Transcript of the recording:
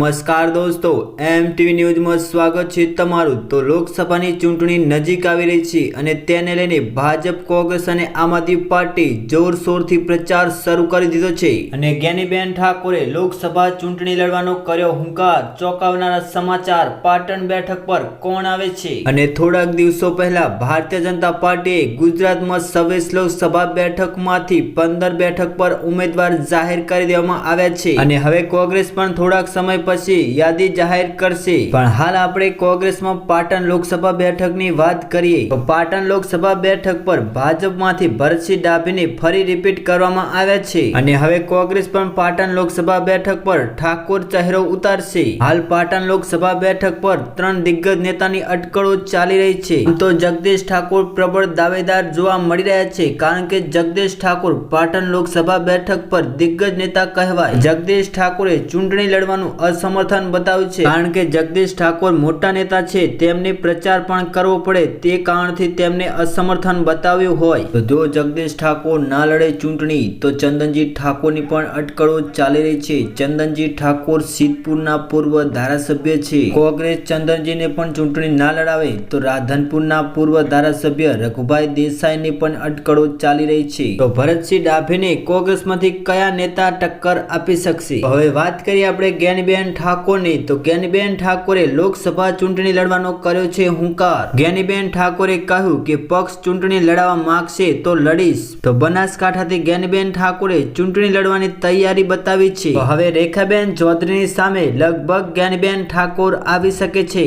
નમસ્કાર દોસ્તો એમ ટીવી ન્યૂઝમાં સ્વાગત છે તમારું. તો લોકસભાની ચૂંટણી નજીક આવી રહી છે અને તેને લઈને ભાજપ, કોંગ્રેસ અને આમ આદમી પાર્ટી જોરશોરથી પ્રચાર શરૂ કરી દીધો છે. અને જ્ઞાનીબેન ઠાકોરે લોકસભા ચૂંટણી લડવાનો કર્યો હુંકાર. ચોંકાવનારા સમાચાર પાટણ બેઠક પર કોણ આવે છે? અને થોડાક દિવસો પહેલા ભારતીય જનતા પાર્ટીએ ગુજરાતમાં સવેસ લોકસભા બેઠકમાંથી પંદર બેઠક પર ઉમેદવાર જાહેર કરી દેવામાં આવ્યા છે. અને હવે કોંગ્રેસ પણ થોડાક સમય પછી યાદી જાહેર કરશે. પણ હાલ આપણે કોંગ્રેસમાં પાટણ લોકસભા બેઠકની વાત કરીએ, તો પાટણ લોકસભા બેઠક પર ભાજપમાંથી ભરતસિંહ ડાભીને ફરી રિપીટ કરવામાં આવ્યા છે. અને હવે કોંગ્રેસ પણ પાટણ લોકસભા બેઠક પર ઠાકોર ચહેરો ઉતારશે. હાલ પાટણ લોકસભા બેઠક પર ત્રણ દિગ્ગજ નેતાની અટકળો ચાલી રહી છે. તો જગદીશ ઠાકોર પ્રબળ દાવેદાર જોવા મળી રહ્યા છે, કારણ કે જગદીશ ઠાકોર પાટણ લોકસભા બેઠક પર દિગ્ગજ નેતા કહેવાય. જગદીશ ઠાકોરે ચૂંટણી લડવાનું અસમર્થન બતાવ્યું છે. કારણ કે જગદીશ ઠાકોર મોટા નેતા છે, તેમને પ્રચાર પણ કરવો પડે તે કારણથી તેમને અસમર્થન બતાવ્યું હોય. જો જગદીશ ઠાકોર ના લડે ચૂંટણી, તો ચંદનજી ઠાકોરની પણ અટકળો ચાલી રહી છે. ચંદનજી ઠાકોર સિદ્ધપુરના પૂર્વ ધારાસભ્ય છે. કોંગ્રેસ ચંદનજીને પણ ચૂંટણી ના લડાવે, તો રાધનપુરના પૂર્વ ધારાસભ્ય રઘુભાઈ દેસાઈની પણ અટકળો ચાલી રહી છે. તો ભરતસિંહ ડાભીને કોંગ્રેસમાંથી કયા નેતા ટક્કર આપી શકશે? હવે વાત કરીએ આપણે જ્ઞાનીબેન ઠાકોરની. તો જ્ઞાનીબેન ઠાકોરે લોકસભા ચૂંટણી લડવાનો કર્યો છે હુંકાર. જ્ઞાનીબેન ઠાકોરે કહ્યું કે પક્ષ ચૂંટણી લડાવવા માંગશે તો લડીશ. તો બનાસકાંઠાથી જ્ઞાનીબેન ઠાકોરે ચૂંટણી લડવાની તૈયારી બતાવી છે. હવે રેખાબેન ચૌધરીની સામે લગભગ જ્ઞાનીબેન ઠાકોર આવી શકે છે.